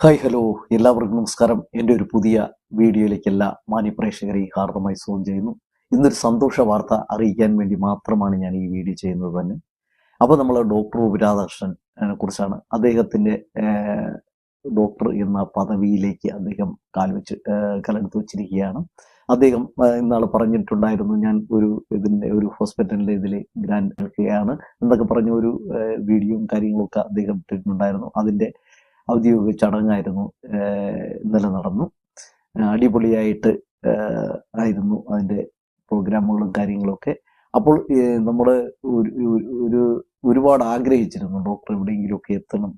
Hi hello. എല്ലാവർക്കും നമസ്കാരം. എന്റെ ഒരു പുതിയ വീഡിയോയിലേക്ക് എല്ലാ മാന്യപ്രേക്ഷകരെയും ഹാർദമായി സ്വാഗതം ചെയ്യുന്നു. ഇന്നൊരു സന്തോഷ വാർത്ത അറിയിക്കാൻ വേണ്ടി മാത്രമാണ് ഞാൻ ഈ വീഡിയോ ചെയ്യുന്നത് തന്നെ. അപ്പോൾ നമ്മൾ ഡോക്ടർ ഒ. രാധാകൃഷ്ണനെ ഏഹ്, കുറിച്ചാണ്. അദ്ദേഹത്തിന്റെ ഡോക്ടർ എന്ന പദവിയിലേക്ക് അദ്ദേഹം കാൽവെച്ച് കലെടുത്ത് വെച്ചിരിക്കുകയാണ്. അദ്ദേഹം ഇന്നാൾ പറഞ്ഞിട്ടുണ്ടായിരുന്നു ഞാൻ ഒരു ഇതിന്റെ ഒരു ഹോസ്പിറ്റലിന്റെ ഇതിൽ ഗ്രാൻഡ് എടുക്കുകയാണ് എന്നൊക്കെ പറഞ്ഞ ഒരു വീഡിയോയും കാര്യങ്ങളൊക്കെ അദ്ദേഹം ഇട്ടിട്ടുണ്ടായിരുന്നു. അതിന്റെ ഔദ്യോഗിക ചടങ്ങായിരുന്നു ഇന്നലെ നടന്നു. അടിപൊളിയായിട്ട് ആയിരുന്നു അതിന്റെ പ്രോഗ്രാമുകളും കാര്യങ്ങളൊക്കെ. അപ്പോൾ നമ്മൾ ഒരു ഒരു- ഒരു ഒരുപാട് ആഗ്രഹിച്ചിരുന്നു ഡോക്ടർ എവിടെയെങ്കിലുമൊക്കെ എത്തണം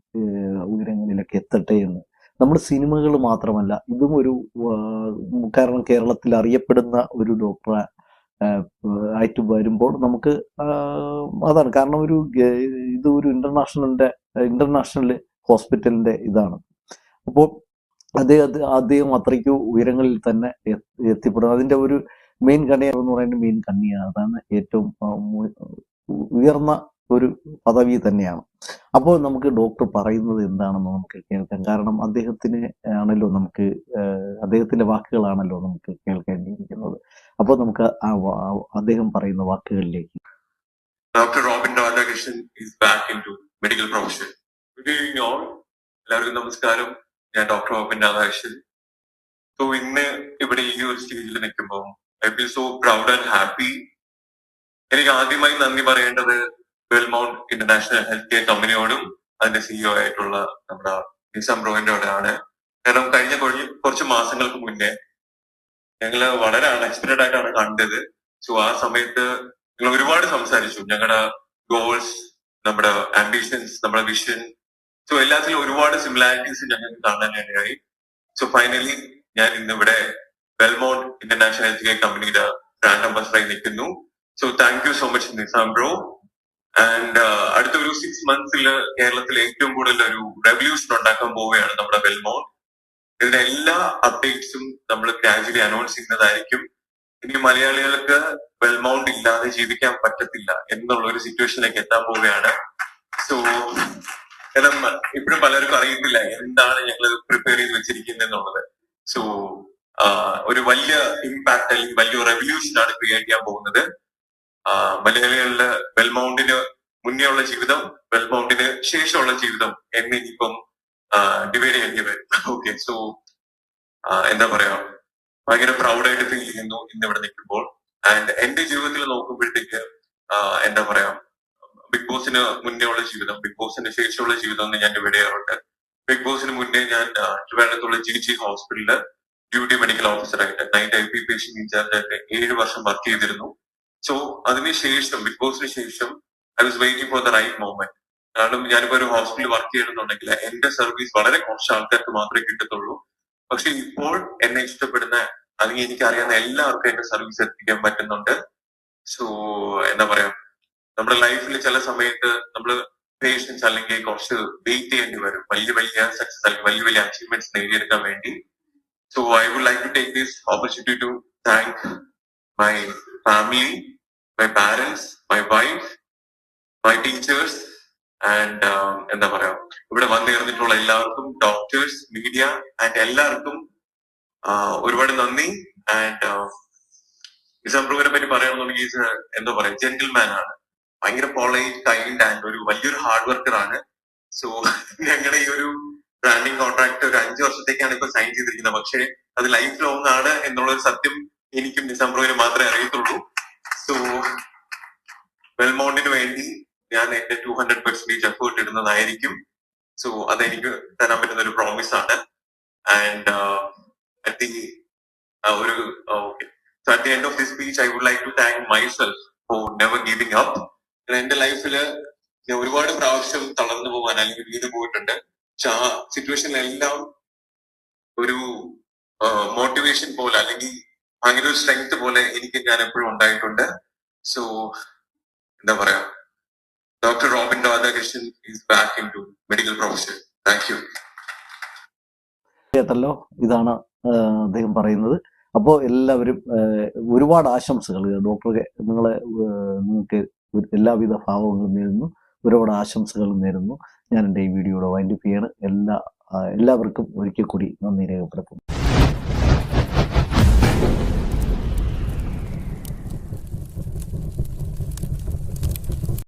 ഉയരങ്ങളിലൊക്കെ എത്തട്ടെ എന്ന്. നമ്മൾ സിനിമകൾ മാത്രമല്ല ഇതും ഒരു കാരണം കേരളത്തിൽ അറിയപ്പെടുന്ന ഒരു ഡോക്ടർ ആയിട്ട് വരുമ്പോൾ നമുക്ക് അതാണ് കാരണം ഒരു ഇത് ഒരു ഇന്റർനാഷണലിന്റെ ഇന്റർനാഷണൽ ഹോസ്പിറ്റലിന്റെ ഇതാണ്. അപ്പോൾ അദ്ദേഹം അദ്ദേഹം അത്രയ്ക്ക് ഉയരങ്ങളിൽ തന്നെ എത്തി- എത്തിപ്പെടും. അതിന്റെ ഒരു മെയിൻ കണ്ണിയ എന്ന് പറയുന്നത് മെയിൻ കണ്ണിയാണ് അതാണ് ഏറ്റവും ഉയർന്ന ഒരു പദവി തന്നെയാണ്. അപ്പോൾ നമുക്ക് ഡോക്ടർ പറയുന്നത് എന്താണെന്ന് നമുക്ക് കേൾക്കാം. കാരണം അദ്ദേഹത്തിന് ആണല്ലോ നമുക്ക് അദ്ദേഹത്തിന്റെ വാക്കുകളാണല്ലോ നമുക്ക് കേൾക്കേണ്ടിയിരിക്കുന്നത്. അപ്പോൾ നമുക്ക് അദ്ദേഹം പറയുന്ന വാക്കുകളിലേക്ക്. Doctor Robin Radhakrishnan is back in to medical profession. Good evening all എല്ലാവർക്കും നമസ്കാരം. ഞാൻ ഡോക്ടർ ഓപ്പൻ രാധാകൃഷ്ണൻ സോ ഇന്ന് ഇവിടെ ഈ ഒരു സ്റ്റേജിൽ നിൽക്കുമ്പോൾ I feel so proud and happy എനിക്ക് ആദ്യമായി നന്ദി പറയേണ്ടത് വെൽമൗണ്ട് ഇന്റർനാഷണൽ ഹെൽത്ത് കെയർ കമ്പനിയോടും അതിന്റെ സിഇഒ ആയിട്ടുള്ള നമ്മുടെ നിസാം ബ്രോയിന്റോടാണ് കാരണം കഴിഞ്ഞ കുറച്ച് മാസങ്ങൾക്ക് മുന്നേ ഞങ്ങൾ വളരെ അൺഎക്സ്പെക്റ്റഡ് ആയിട്ടാണ് കണ്ടത്. സോ ആ സമയത്ത് ഞങ്ങൾ ഒരുപാട് സംസാരിച്ചു. ഞങ്ങളുടെ ഗോൾസ് നമ്മുടെ ആംബിഷൻസ് നമ്മുടെ വിഷൻ സോ എല്ലാത്തിലും ഒരുപാട് സിമിലാരിറ്റീസ് ഞങ്ങൾക്ക് കാണാൻ ഇടയായി സോ ഫൈനലി ഞാൻ ഇന്നിവിടെ വെൽമോണ്ട് ഇന്റർനാഷണൽ ഹെൽത്ത് കെയർ കമ്പനിയുടെ ബ്രാൻഡ് അംബാസഡറായി നിൽക്കുന്നു. So thank you so much Nizam bro and അടുത്ത ഒരു സിക്സ് മന്ത്സിൽ കേരളത്തിൽ ഏറ്റവും കൂടുതൽ ഒരു റെവല്യൂഷൻ ഉണ്ടാക്കാൻ പോവുകയാണ് നമ്മുടെ വെൽമോണ്ട് ഇതിന്റെ എല്ലാ അപ്ഡേറ്റ്സും നമ്മൾ ഗ്രാജുവലി അനൗൺസ് ചെയ്യുന്നതായിരിക്കും. ഇനി മലയാളികൾക്ക് വെൽമൗണ്ട് ഇല്ലാതെ ജീവിക്കാൻ പറ്റത്തില്ല എന്നുള്ള ഒരു സിറ്റുവേഷനിലേക്ക് എത്താൻ പോവുകയാണ്. സോ കാരണം ഇപ്പോഴും പലർക്കും അറിയുന്നില്ല എന്താണ് ഞങ്ങൾ പ്രിപ്പയർ ചെയ്ത് വെച്ചിരിക്കുന്നത് എന്നുള്ളത്. സോ ഒരു വലിയ ഇമ്പാക്ട് അല്ലെങ്കിൽ വലിയ റെവല്യൂഷൻ ആണ് ക്രിയേറ്റ് ചെയ്യാൻ പോകുന്നത്. മലയാളികളുടെ വെൽമൗണ്ടിന് മുന്നേ ഉള്ള ജീവിതം വെൽമൗണ്ടിന് ശേഷമുള്ള ജീവിതം എന്ന് ഡിവൈഡ് ചെയ്യേണ്ടി വരും ഓക്കെ സോ എന്താ പറയാ ഭയങ്കര പ്രൗഡായിട്ട് ഫീൽ ചെയ്യുന്നു ഇന്ന് ഇവിടെ നിൽക്കുമ്പോൾ. ആൻഡ് എന്റെ ജീവിതത്തിൽ നോക്കുമ്പോഴത്തേക്ക് എന്താ പറയാ ബിഗ് ബോസിന് മുന്നേ ഉള്ള ജീവിതം ബിഗ് ബോസിന് ശേഷമുള്ള ജീവിതം എന്ന് ഞാൻ ഡിവൈഡ് ചെയ്യാറുണ്ട് ബിഗ് ബോസിന് മുന്നേ ഞാൻ ട്രിവാൻഡ്രത്തുള്ള ജി ജി ഹോസ്പിറ്റലിൽ duty medical ഓഫീസറായിട്ട് night I P patient in charge ആയിട്ട് ഏഴ് വർഷം വർക്ക് ചെയ്തിരുന്നു. സോ അതിനുശേഷം ബിഗ് ബോസിന് ശേഷം I was waiting for the right movement കാരണം ഞാനിപ്പോ ഒരു ഹോസ്പിറ്റലിൽ വർക്ക് ചെയ്യണമെന്നുണ്ടെങ്കിൽ എന്റെ സർവീസ് വളരെ കുറച്ച് ആൾക്കാർക്ക് മാത്രമേ കിട്ടത്തുള്ളൂ. പക്ഷെ ഇപ്പോൾ എന്നെ ഇഷ്ടപ്പെടുന്ന അല്ലെങ്കിൽ എനിക്ക് അറിയാവുന്ന എല്ലാവർക്കും എന്റെ സർവീസ് എത്തിക്കാൻ പറ്റുന്നുണ്ട്. സോ എന്താ പറയാ? നമ്മുടെ ലൈഫിൽ ചില സമയത്ത് നമ്മൾ പേഷ്യൻസ് അല്ലെങ്കിൽ കുറച്ച് വെയിറ്റ് ചെയ്യേണ്ടി വരും. വലിയ വലിയ സക്സസ് അല്ലെങ്കിൽ വലിയ വലിയ അച്ചീവ്മെന്റ്സ് നേടിയെടുക്കാൻ വേണ്ടി. So I would like to take this opportunity to thank my family my parents my wife my teachers and എന്താ പറയാ ഇവിടെ വന്നേർന്നിട്ടുള്ള എല്ലാവർക്കും ഡോക്ടേഴ്സ് മീഡിയ ആൻഡ് എല്ലാവർക്കും ഒരുപാട് നന്ദി ആൻഡ് നിസാംബ്രൂവിനെ പറ്റി പറയുകയാണെന്നുണ്ടെങ്കിൽ ഈസ് എന്താ പറയാ ജെന്റിൽമാൻ ആണ്. ഭയങ്കര പോളൈറ്റ് കൈൻഡ് ആൻഡ് ഒരു വലിയൊരു ഹാർഡ് വർക്കർ ആണ്. സോ ഞങ്ങളുടെ ഈ ഒരു ബ്രാൻഡിങ് കോൺട്രാക്ട് ഒരു അഞ്ചു വർഷത്തേക്കാണ് ഇപ്പൊ സൈൻ ചെയ്തിരിക്കുന്നത്. പക്ഷേ അത് ലൈഫ് ലോങ് ആണ് എന്നുള്ള സത്യം എനിക്കും ഡിസംബറിന് മാത്രമേ അറിയത്തുള്ളൂ. സോ വെൽമൗണ്ടിന് വേണ്ടി ഞാൻ എന്റെ ടു ഹൺഡ്രഡ് പെർസെന്റേജ് എഫേർട്ട് ഇടുന്നതായിരിക്കും. സോ അതെനിക്ക് തരാൻ പറ്റുന്ന ഒരു പ്രോമിസ് ആണ്. ആൻഡ് ഐ തിങ്ക് ഒരു okay so at the end of this speech I would like to thank myself for never giving up എന്റെ ലൈഫിൽ ഞാൻ ഒരുപാട് പ്രാവശ്യം തളർന്നു പോകാൻ അല്ലെങ്കിൽ വീട് പോയിട്ടുണ്ട്. പക്ഷെ ആ സിറ്റുവേഷനിലെല്ലാം ഒരു മോട്ടിവേഷൻ പോലെ അല്ലെങ്കിൽ ഭയങ്കര ഒരു സ്ട്രെങ്ത് പോലെ എനിക്ക് ഞാൻ എപ്പോഴും ഉണ്ടായിട്ടുണ്ട്. സോ എന്താ പറയാ doctor Robin Radhakrishnan is back in to medical profession thank you കേട്ടല്ലോ ഇതാണ് അദ്ദേഹം പറയുന്നത്. അപ്പോൾ എല്ലാവരും ഒരുപാട് ആശംസകൾ. ഡോക്ടറെ നിങ്ങളെ നിങ്ങൾക്ക് എല്ലാവിധ ഭാവങ്ങളും നേരുന്നു. ഒരുപാട് ആശംസകളും നേരുന്നു. ഞാൻ എന്റെ ഈ വീഡിയോയുടെ വൈൻഡപ്പ് ചെയ്യാണ്. എല്ലാ എല്ലാവർക്കും ഒരിക്കൽ കൂടി നന്ദി രേഖപ്പെടുത്തുന്നു.